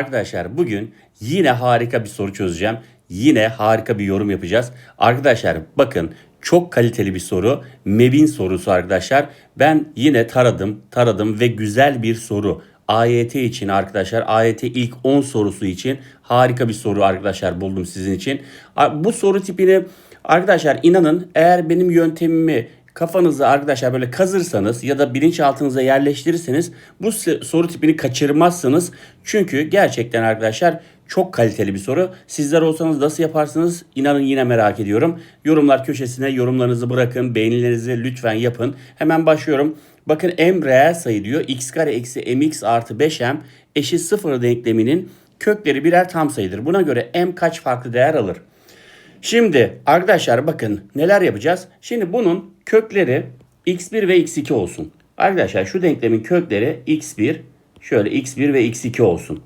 Arkadaşlar bugün yine harika bir soru çözeceğim. Yine harika bir yorum yapacağız. Arkadaşlar bakın çok kaliteli bir soru. MEB'in sorusu arkadaşlar. Ben yine taradım, taradım ve güzel bir soru. AYT için arkadaşlar AYT ilk 10 sorusu için harika bir soru arkadaşlar buldum sizin için. Bu soru tipini arkadaşlar inanın eğer benim yöntemimi kafanızı arkadaşlar böyle kazırsanız ya da bilinçaltınıza yerleştirirseniz bu soru tipini kaçırmazsınız. Çünkü gerçekten arkadaşlar çok kaliteli bir soru. Sizler olsanız nasıl yaparsınız? İnanın yine merak ediyorum. Yorumlar köşesine yorumlarınızı bırakın. Beğenilerinizi lütfen yapın. Hemen başlıyorum. Bakın m reel sayı diyor. x kare eksi mx artı 5m eşit 0 denkleminin kökleri birer tam sayıdır. Buna göre m kaç farklı değer alır? Şimdi arkadaşlar bakın neler yapacağız. Şimdi bunun kökleri x1 ve x2 olsun. Arkadaşlar şu denklemin kökleri x1 şöyle x1 ve x2 olsun.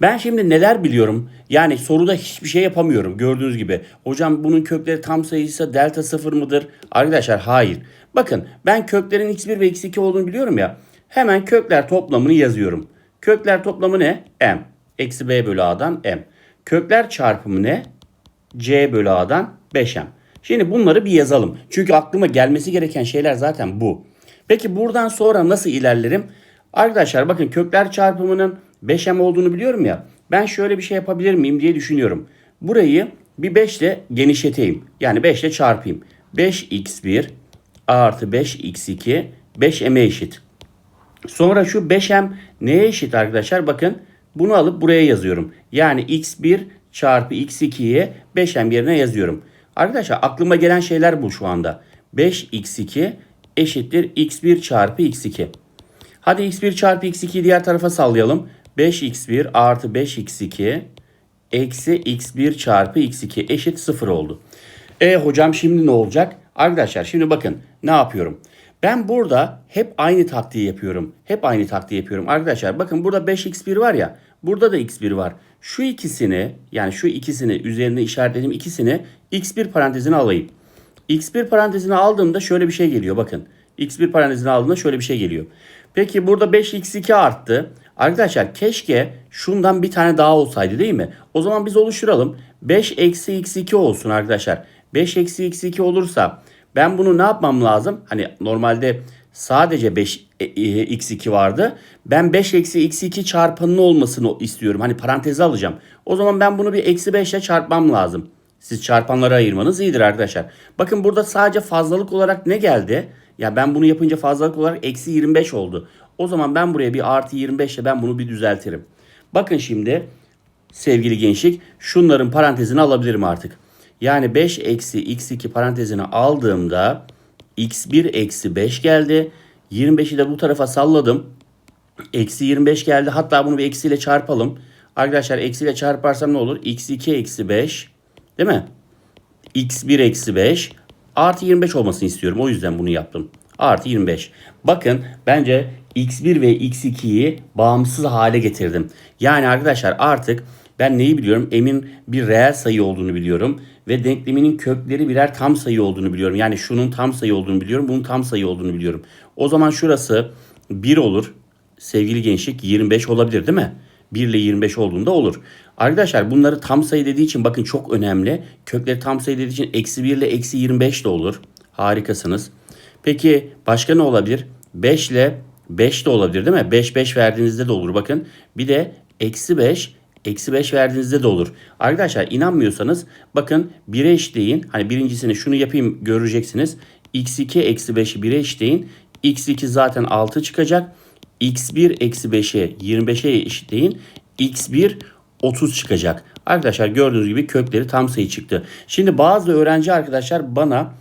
Ben şimdi neler biliyorum? Yani soruda hiçbir şey yapamıyorum gördüğünüz gibi. Hocam bunun kökleri tam sayıysa delta sıfır mıdır? Arkadaşlar hayır. Bakın ben köklerin x1 ve x2 olduğunu biliyorum ya. Hemen kökler toplamını yazıyorum. Kökler toplamı ne? m. Eksi b bölü a'dan m. Kökler çarpımı ne? C bölü A'dan 5M. Şimdi bunları bir yazalım. Çünkü aklıma gelmesi gereken şeyler zaten bu. Peki buradan sonra nasıl ilerlerim? Arkadaşlar bakın kökler çarpımının 5M olduğunu biliyorum ya. Ben şöyle bir şey yapabilir miyim diye düşünüyorum. Burayı bir 5 ile genişleteyim. Yani 5 ile çarpayım. 5x1 artı 5x2 5m'e eşit. Sonra şu 5m neye eşit arkadaşlar? Bakın bunu alıp buraya yazıyorum. Yani x1 çarpı x2'ye 5m yerine yazıyorum. Arkadaşlar aklıma gelen şeyler bu şu anda. 5x2 eşittir x1 çarpı x2. Hadi x1 çarpı x2'yi diğer tarafa sallayalım. 5x1 artı 5x2 eksi x1 çarpı x2 eşit 0 oldu. E hocam şimdi ne olacak? Arkadaşlar şimdi bakın ne yapıyorum. Ben burada hep aynı taktiği yapıyorum. Hep aynı taktiği yapıyorum. Arkadaşlar bakın burada 5x1 var ya. Burada da x1 var. Şu ikisini yani şu ikisini üzerine işaretlediğim ikisini x1 parantezine alayım. x1 parantezine aldığımda şöyle bir şey geliyor bakın. x1 parantezine aldığımda şöyle bir şey geliyor. Peki burada 5x2 arttı. Arkadaşlar keşke şundan bir tane daha olsaydı değil mi? O zaman biz oluşturalım. 5 eksi x2 olsun arkadaşlar. 5 eksi x2 olursa ben bunu ne yapmam lazım? Hani normalde sadece 5 e, e, x2 vardı. Ben 5 eksi x2 çarpanının olmasını istiyorum. Hani paranteze alacağım. O zaman ben bunu bir eksi 5 ile çarpmam lazım. Siz çarpanlara ayırmanız iyidir arkadaşlar. Bakın burada sadece fazlalık olarak ne geldi? Ya ben bunu yapınca fazlalık olarak eksi 25 oldu. O zaman ben buraya bir artı 25 ile ben bunu bir düzeltirim. Bakın şimdi sevgili gençlik şunların parantezini alabilirim artık. Yani 5 eksi x2 parantezini aldığımda x1 eksi 5 geldi. 25'i de bu tarafa salladım. Eksi 25 geldi. Hatta bunu bir eksiyle çarpalım. Arkadaşlar eksiyle çarparsam ne olur? x2 eksi 5 değil mi? x1 eksi 5 artı 25 olmasını istiyorum. O yüzden bunu yaptım. Artı 25. Bakın bence x1 ve x2'yi bağımsız hale getirdim. Yani arkadaşlar artık ben neyi biliyorum? M'in bir reel sayı olduğunu biliyorum. Ve denkleminin kökleri birer tam sayı olduğunu biliyorum. Yani şunun tam sayı olduğunu biliyorum. Bunun tam sayı olduğunu biliyorum. O zaman şurası 1 olur. Sevgili gençlik 25 olabilir değil mi? 1 ile 25 olduğunda olur. Arkadaşlar bunları tam sayı dediği için bakın çok önemli. Kökleri tam sayı dediği için eksi 1 ile eksi 25 de olur. Harikasınız. Peki başka ne olabilir? 5 ile 5 de olabilir değil mi? 5 5 verdiğinizde de olur bakın. Bir de eksi 5 eksi 5 verdiğinizde de olur. Arkadaşlar inanmıyorsanız bakın 1'e eşitleyin. Hani birincisini şunu yapayım göreceksiniz. x2 eksi 5'i 1'e eşitleyin. x2 zaten 6 çıkacak. x1 eksi 5'e 25'e eşitleyin. x1 30 çıkacak. Arkadaşlar gördüğünüz gibi kökleri tam sayı çıktı. Şimdi bazı öğrenci arkadaşlar bana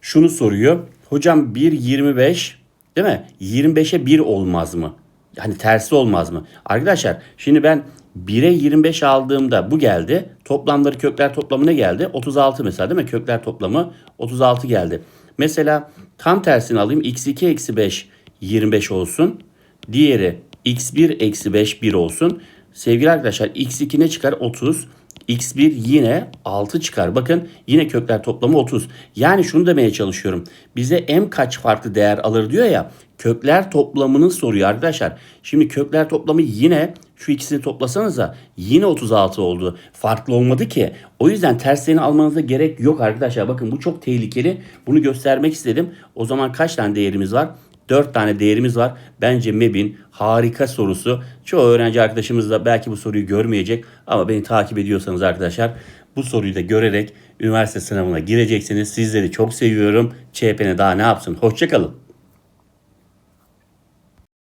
şunu soruyor. Hocam 1 25 değil mi? 25'e 1 olmaz mı? Hani tersi olmaz mı? Arkadaşlar şimdi ben 1'e 25 aldığımda bu geldi. Toplamları kökler toplamı ne geldi? 36 mesela değil mi? Kökler toplamı 36 geldi. Mesela tam tersini alayım. x2 eksi 5 25 olsun. Diğeri x1 eksi 5 1 olsun. Sevgili arkadaşlar x2 ne çıkar? 30. x1 yine 6 çıkar. Bakın yine kökler toplamı 30. Yani şunu demeye çalışıyorum. Bize m kaç farklı değer alır diyor ya. Kökler toplamını soruyor arkadaşlar. Şimdi kökler toplamı yine Şu ikisini toplasanıza yine 36 oldu. Farklı olmadı ki. O yüzden terslerini almanıza gerek yok arkadaşlar. Bakın bu çok tehlikeli. Bunu göstermek istedim. O zaman kaç tane değerimiz var? 4 tane değerimiz var. Bence MEB'in harika sorusu. Çoğu öğrenci arkadaşımız da belki bu soruyu görmeyecek ama beni takip ediyorsanız arkadaşlar bu soruyu da görerek üniversite sınavına gireceksiniz. Sizleri çok seviyorum. ÇPN daha ne yapsın? Hoşçakalın.